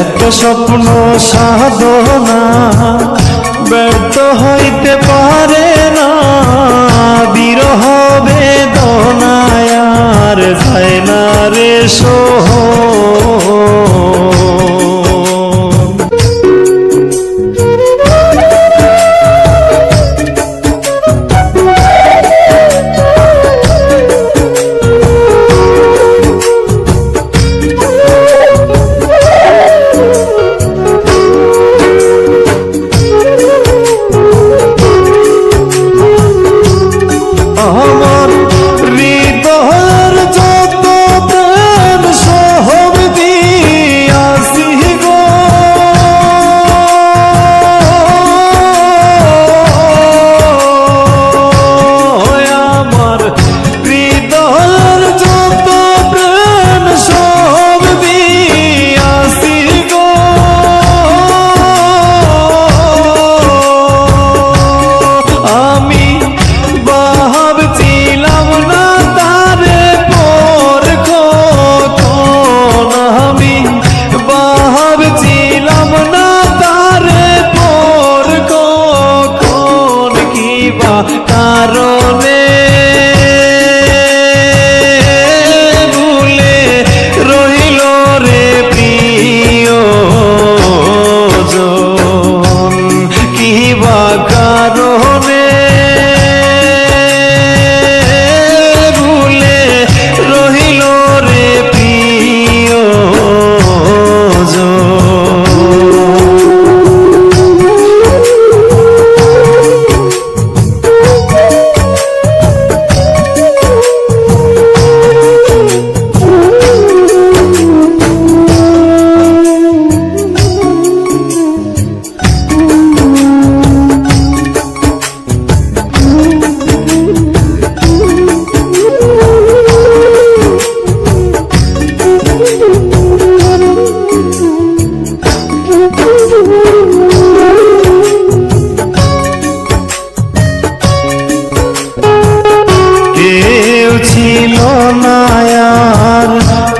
এত স্বপ্ন সাধনা ব্যর্থ হইতে পারে না। বিরহ বেদনায়ার যায় না রে সো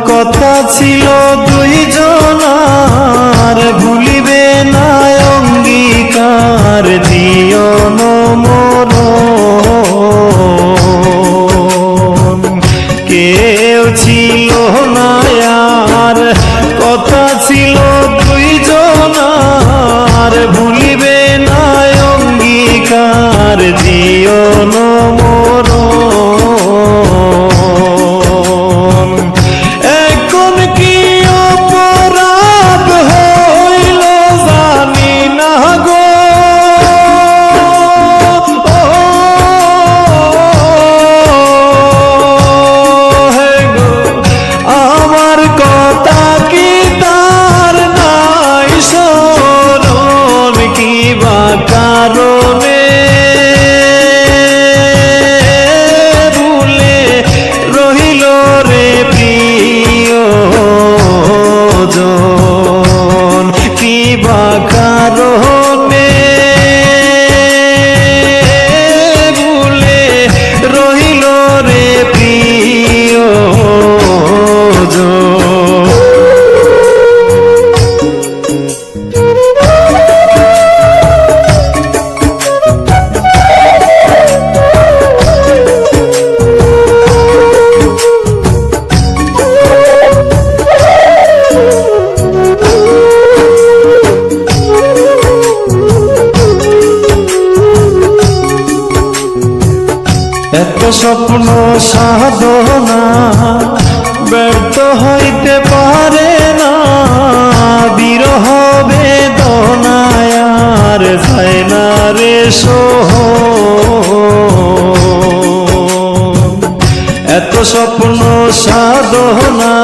কথা ছিল দুইজনার ভুলি স্বপ্ন সাধনা, ব্যর্থ হইতে পারে না। বিরহ বেদনায়ার যায় না রে সোহ। এত স্বপ্ন সাধনা,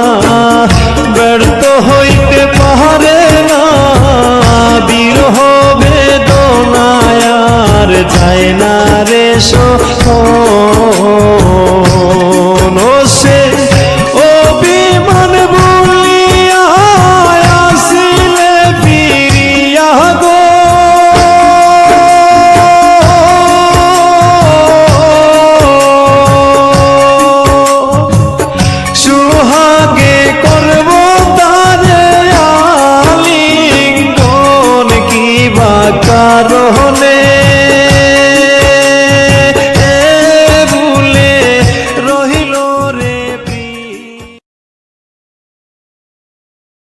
ব্যর্থ হইতে পারে না। বিরহ বেদনায়ার যায় না রে সোহ। Oh. oh, oh, oh.